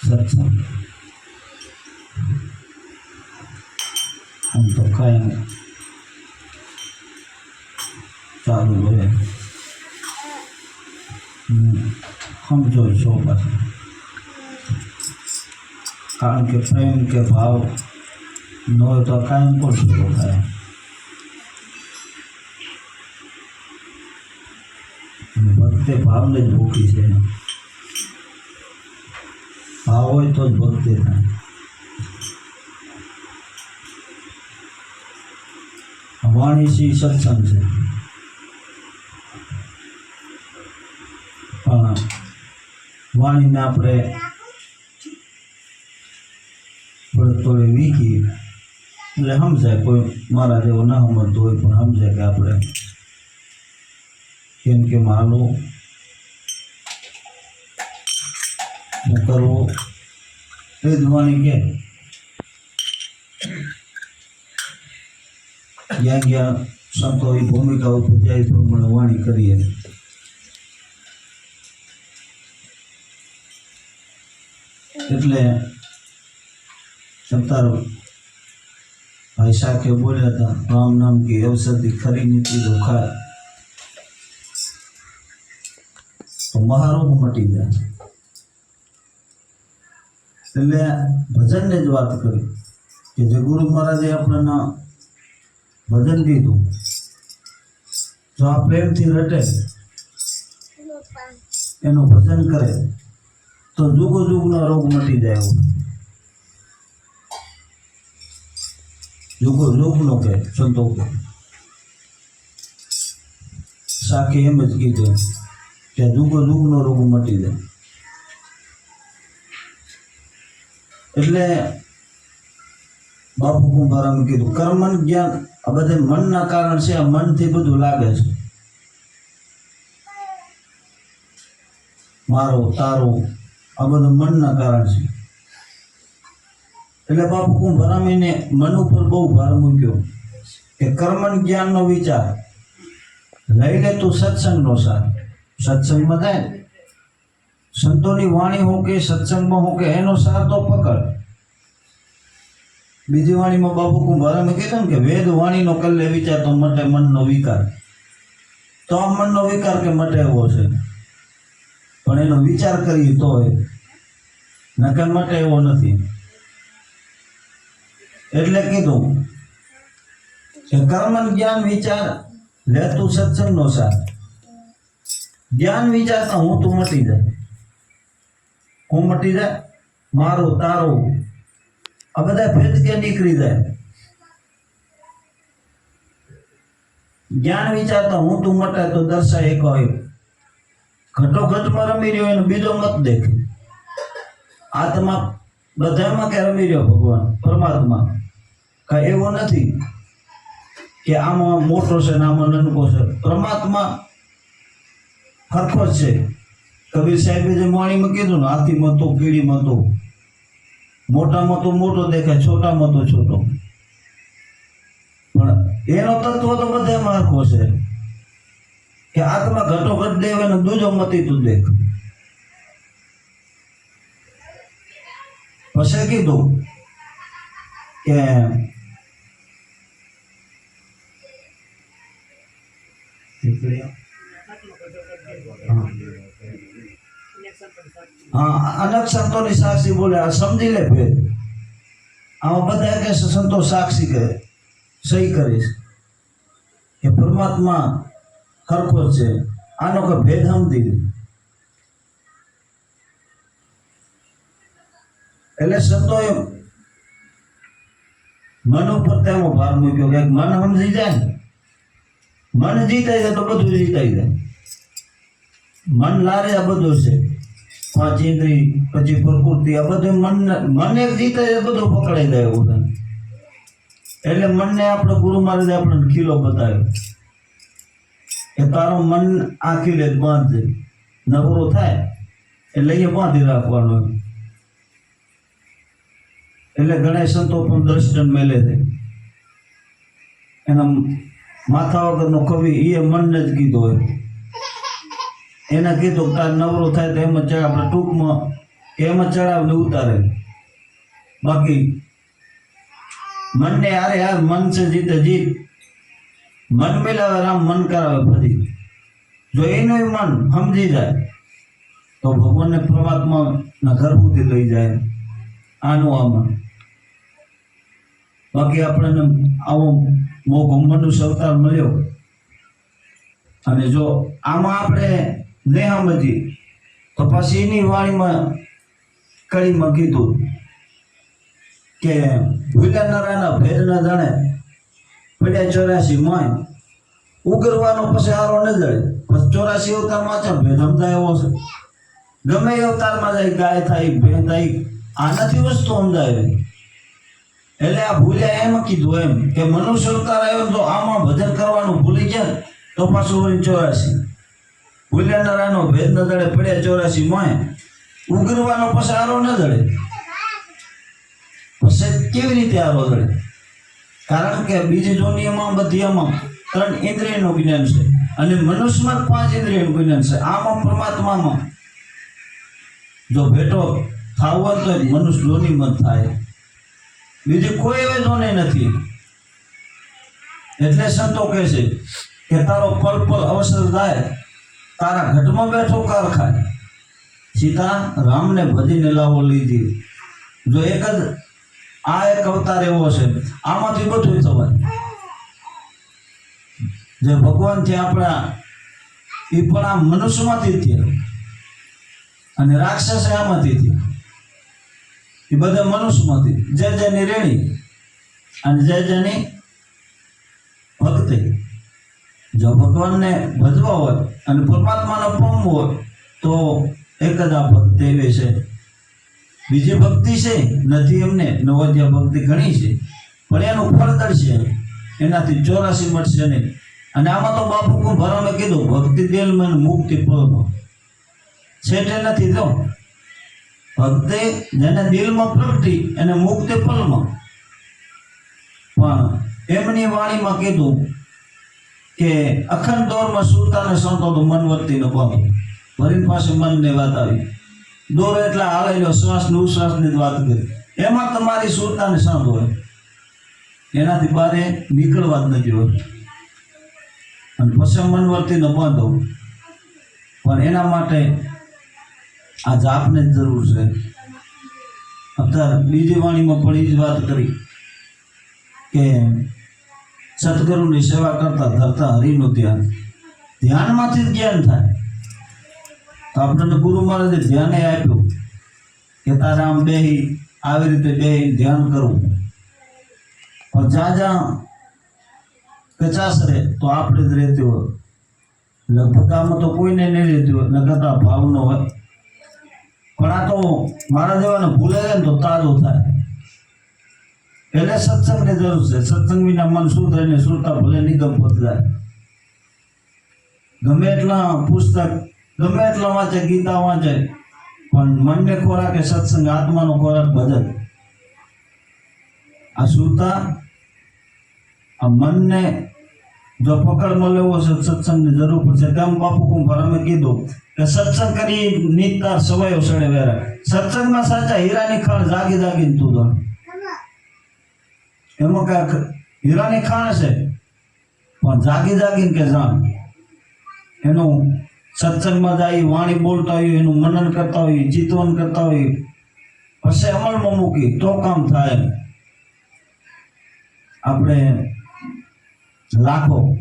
સત્સંગ આમ તો કાંઈ ચાલુ હમ, સમજો છો પાછું કારણ કે પ્રેમ કે ભાવ ન હોય તો કાંઈ પણ શરૂ થાય અને ભક્તિ ભાવને જ ભૂખી છે ભાવ હોય તો જ ભક્તિ થાય વાણી શ્રી સત્સંગ છે પણ વાણીને આપણે થોડી થોડી વીકી એટલે સમજાય કોઈ મારા જેવો ના સમજતો હોય પણ સમજાય કે આપણે કેમ કે માલું કરવું એ જ વાણી કે જ્યાં જ્યાં સંતોએ ભૂમિકાઓ ભજ્યા એ પ્રમાણે વાણી કરીએ એટલે સત્તાર ભાઈ શાખે બોલ્યા હતા રામ નામ કી ઔષધિ ખરી નીતિ દુખાય તો મહારોગ મટી જાય એટલે ભજનને જ વાત કરી કે જે ગુરુ મહારાજે આપણને ભજન દીધું. જો આ પ્રેમથી રટે, એનું ભજન કરે, તો જુગો જુગનો રોગ મટી જાય જુગો જુગનો કે સંતો સાખી એમ જ કીધું કે જુગો જુગનો રોગ મટી જાય. એટલે બાપુ કુંભારામ કીધું કર્મન જ્ઞાન, આ બધે મનના કારણ છે, આ મનથી બધું લાગે છે. મારો, તારો, આ બધું મનના કારણ છે. એટલે બાપુ કુંભારામીને મન ઉપર બહુ ભાર મૂક્યો કે કર્મન જ્ઞાનનો વિચાર. લઈ લે તું સત્સંગનો સાર. સત્સંગમાં થાય. સંતોની વાણી હું કે સત્સંગમાં હું કે, એનો સાર તો પકડ. બીજી વાણીમાં બાપુ કુંભારામે કીધું ને કે, વેદ વાણીનો કલ્લે વિચાર તો મટે મનનો વિકાર. તો આ મનનો વિકાર કે મટે એવો છે? પણ એનો વિચાર કરીએ તો નકર મટે એવો નથી. એટલે કીધું કે કર્મન જ્ઞાન વિચાર, લે તું સત્સંગનો સાર. જ્ઞાન વિચારતા હું તું મટી જાય. હું મટી જાય મારો તારો. આ બધા ભેદ કે નીકળી જાય? જ્ઞાન વિચારતા હું તું મટાય તો દર્શાય એક હોય. ઘટોઘટમાં રમી રહ્યો એનો બીજો મત દેખે આત્મા બધામાં કે રમી રહ્યો ભગવાન? પરમાત્મા કાંઈ એવો નથી કે આમાં મોટો છે ને આમાં નનકો છે. પરમાત્મા હરખો છે. કબીર સાહેબે જે વાણીમાં કીધું ને, હાથીમાં તો કીડીમાં તો. મોટામાં તો મોટો દેખાય, છોટામાં તો છોટો. પણ એનો તત્વ તો બધામાં હરખો છે. કે આત્મા ઘટો ઘટ દેવ ને દૂજો મતી તું દેખ. પછી કીધું કે હા અનેક સંતોની સાક્ષી બોલે, આ સમજી લે ભેદ. આમાં બધા કે સંતો સાક્ષી કહે, સહી કરીશ. કે પરમાત્મા હરખો છે. આનો કે ભેદ સમજી એટલે એટલે એમ મન ઉપર તેનો ભાર મૂક્યો, કે મન સમજી જાય. મન જીતાઈ જાય તો બધું જીતાઈ જાય. મન લારે આ બધું છે. ઇન્દ્રિય પછી પ્રકૃતિ, આ બધું મન મન એક જીતે એ બધું પકડાઈ જાય બધા એટલે મનને આપણે ગુરુ મહારાજે આપણને ખીલો બતાવ્યો. કે તારો મન આ ખીલે બાંધે. નવરો થાય, એટલે એ બાંધી રાખવાનો. એટલે ઘણા સંતો પણ દર્શન મેલે છે. એના માથા વગરનો કવિ એ મનને જ કીધો હોય એને કીધું કે નવરો થાય તો એમ જ ચડાવ આપણે ટૂંકમાં એમ જ ચડાવને ઉતારે. બાકી મનને હારે હાર મન છે, જીતે જીત. મન મિલાવે, રામ મન કરાવે ફરી. જો એનું મન સમજી જાય, તો ભગવાનને પરમાત્માના ઘર સુધી લઈ જાય. આનું આ મન. બાકી આપણને આવો મોઘ મનુષ્ય અવતાર મળ્યો. અને જો આમાં આપણે નહીં સમજીએ તો પછી એની વાણીમાં કળીમાં કીધું કે ભૂલાનારાના ભેદ ના જાણે પડ્યા ચોરાશી માય. ઉગરવાનો પછી હારો ન જડે. પછી ચોરાશી અવતારમાં છે, ભેદ સમજાય એવો છે. ગમે એ અવતારમાં જાય, ગાય થાય ભેં થાય, આનાથી વસ્તુ સમજાય. એટલે આ ભૂલ્યા એમ કીધું એમ કે મનુષ્ય અવતાર આવ્યો તો આમાં ભજન કરવાનું ભૂલી ગયા તો પાછું ચોરાશી ભૂલ્યાનારાનો ભેદ ન દળે, પડ્યા ચોરાસી મોય ઉગરવાનો પસારો ન દળે. પછી કેવી રીતે આરો દળે? કારણ કે બીજી દુનિયામાં બધીમાં ત્રણ ઇન્દ્રિયનું જ્ઞાન છે અને મનુષ્યમાં પાંચ ઇન્દ્રિયનું જ્ઞાન છે. આમાં, પરમાત્મામાં. જો ભેટો થાવ તો મનુષ્ય જોની મત થાય. બીજી કોઈ એવી જોને નથી. એટલે સંતો કહે છે કે તારો પલ પલ અવસર થાય તારા ઘટમાં બેઠો કાળ ખાય. સીતા, રામને ભજીને લાવો લીધી જો એક જ, આ એક અવતાર એવો છે. આમાંથી બધું થવાય. જે ભગવાન છે આપણા, એ પણ આ મનુષ્યમાંથી થયા. અને રાક્ષસ આમાંથી થયા. એ બધા મનુષ્યમાંથી. જય જયની રેણી. અને જય જયની ભક્તિ. જો ભગવાનને ભજવા હોય અને પરમાત્માનો પામવું હોય તો એક જ આ ભક્તિ એવી છે. બીજી ભક્તિ છે, નથી એમને, નવોદ્યા ભક્તિ ઘણી છે. પણ એનું ફળતર છે. એનાથી ચોરાસી મળશે નહીં. અને આમાં તો બાપુ ભરામે કીધું, ભક્તિ દિલમાં મને મુક્તિ ફળમાં છેટે નથી જો ભક્તિ જેને દિલમાં પ્રગટી, એને મુક્તિ ફળમાં પણ એમની વાણીમાં કીધું કે અખંડ દોરમાં સુરતાને સંતો તો મન ન પામે વરીન પાસે મનની વાત આવી. દોર એટલે આવેલો શ્વાસ ને ઉશ્વાસની જ વાત કરી. એમાં તમારી સુરતાને સાંભ હોય એનાથી બારે નીકળવા જ નથી હોય અને પછી મનવર્તીનો બાંધો પણ એના માટે આ જાપને જ જરૂર છે. અત્યારે બીજી વાણીમાં પણ એ જ વાત કરી. કે સદગુરુની સેવા કરતા ધરતા હરિનું ધ્યાન. ધ્યાનમાંથી જ જ્ઞાન થાય. તો આપણને ગુરુ મહારાજે ધ્યાને આપ્યું. કે તારે આમ બેહી, આવી રીતે બેહી ધ્યાન કરવું. પણ જ્યાં જ્યાં કચાશ રહે, તો આપણે જ રહેતી હોય. લગભગ આમાં તો કોઈને નહીં રહેતી હોય નકરતા ભાવ ન હોય. પણ આ તો મારા જેવાને ભૂલે ને તો તાજો થાય. એટલે સત્સંગની જરૂર છે. સત્સંગ વિના મન શું થાય ને શ્રોતા ભલે નિગમ પોત જાય. ગમે એટલા પુસ્તક, ગમે એટલા વાંચે, ગીતા વાંચે, પણ મનને ખોરાક એ સત્સંગ, આત્માનો ખોરાક ભજન આ સુરતા આ મનને જો પકડમાં લેવો છે, સત્સંગની જરૂર પડશે. તેમ બાપુ અમે કીધું કે સત્સંગ કરી નીતા સવાયો સડે વેરા. સત્સંગમાં સાચા હીરાની ખાણ જાગી જાગીને તું ધન એમાં કાંઈક હીરાની ખાણ છે. પણ જાગી જાગીને કે જાણ. એનું સત્સંગમાં જાય, વાણી બોલતા હોય, એનું મનન કરતા હોય, ચિંતવન કરતા હોય, પછી અમલમાં મૂકી, તો કામ થાય. આપણે લાખો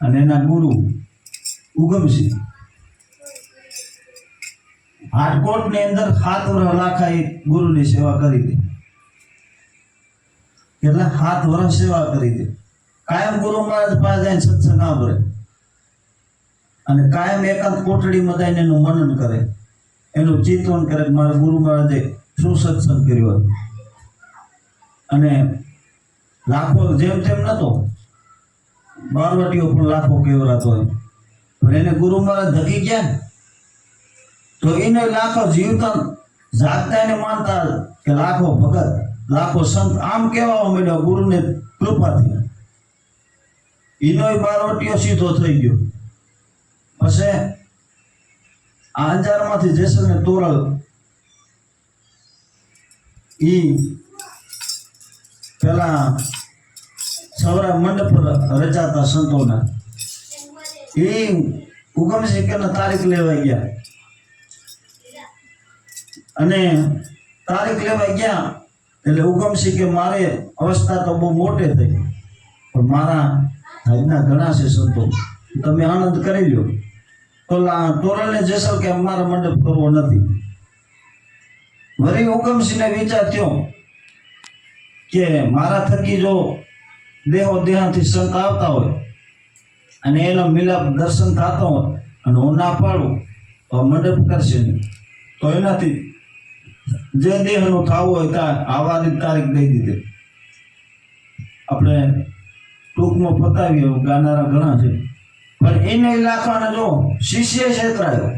અને એના ગુરુ ઉગમસિંહ હાટકોટની અંદર સાત વર્ષ લાખા એ ગુરુની સેવા કરી હતી. એટલે હાથ વર્ષ સેવા કરી દે કાયમ ગુરુ મહારાજ પાસે જઈને સત્સંગ સાંભળે. અને કાયમ એકાંત કોટડીમાં જઈને એનું મનન કરે. એનું ચિંતન કરે કે મારા ગુરુ મહારાજે શું સત્સંગ કર્યો અને લાખો જેમ તેમ નતો. બારવટીઓ પણ લાખો કેવરાતો હોય. પણ એને ગુરુ મહારાજ ધકી ગયા તો એને લાખો જીવતા જાગતા એને માનતા કે લાખો ભગત લાખો સંત આમ કહેવા માંડ્યો ગુરુને કૃપાથી. એનોય બારોટીયો સીધો થઈ ગયો. પછી આ અંજારમાંથી જેસલને તોરલ ઈ પેલા સવરા મંડપ રચાતા સંતોના. એ હુકમ શેખરના તારીખ લેવા ગયા. અને તારીખ લેવા ગયા એટલે હુકમ કે મારે અવસ્થા તો બહુ મોટે થઈ. પણ મારા આજના ઘણા છે સંતો. તમે આનંદ કરી લ્યો. તો તોરણને જેસલ કે મારા મંડપ કરવો નથી. વરી હુકમસિંહને વિચાર થયો કે મારા થકી જો દેહો દેહાથી સંત આવતા હોય અને એનો મિલાપ દર્શન થતો હોય અને હું ના પાડું, તો મંડપ કરશે નહીં. તો એનાથી જે દેહનું થવું હોય ત્યાં આવવાની તારીખ દઈ દીધી. આપણે ટૂંકમાં પતાવીએ ગાનારા ઘણા છે. પણ એને ઇલાકાને જો શિષ્ય છેતરાયો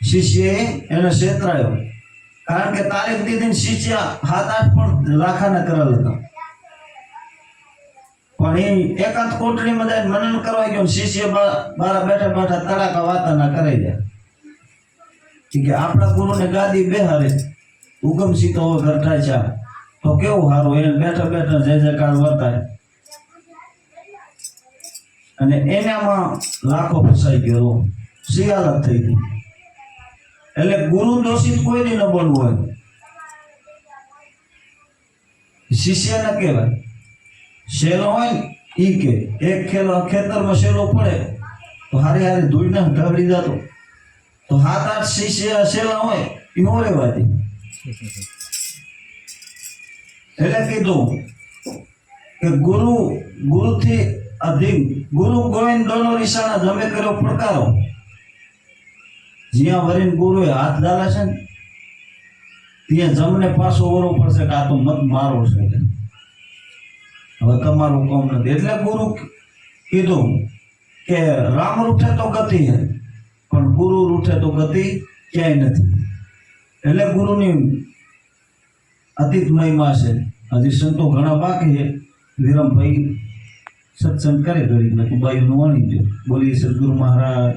શિષ્ય એને છેતરાયો કારણ કે તારીખ દીધી શિષ્ય હાથ આઠ પણ લાખાના કરેલ હતા પણ એ એકાંત કોટડીમાં જાય મનન કરવા ગયો શિષ્ય બારા બેઠા બેઠા તડાકા વાતાના કરાઈ ગયા કે આપણા ગુરુને ગાદી બેહારે હારે ઉગમ હવે ઘરઠાય છે તો કેવું સારું એને બેઠા બેઠા જય જયકાર વર્તાય. અને એનામાં લાખો ફસાઈ ગયો શિયાલત થઈ ગઈ. એટલે ગુરુ દોષિત કોઈ ન બનવું હોય. શિષ્ય ન કહેવાય. શેલો હોય ને, ઈ કે, એક ખેલો ખેતરમાં શેલો પડે, તો હારે હારે ધૂળ ધૂળને ઢબડી જતો. તો હાથ આઠ શિષ્ય શેલા હોય એ હો રેવાતી એટલે કીધું કે ગુરુ, ગુરુથી અધિક, ગુરુ ગોવિંદ દોનો નિશાના જમે કર્યો પડકારો. જ્યાં વરીન ગુરુએ હાથ ડાલા છે ને, ત્યાં જમને પાછો ઓરો પડશે કે આ તો મત મારો છે. હવે તમારું કામ નથી. એટલે ગુરુ કીધું કે રામ રૂઠે તો ગતિ હે. પણ ગુરુ રૂઠે તો ગતિ ક્યાંય નથી. એટલે ગુરુની અતીત મહિમા છે. હજી સંતો ઘણા બાકી છે. વિરમભાઈ સત્સંગ કરે ઘડી ને બાયુનું વાણી બોલી સદગુરુ મહારાજ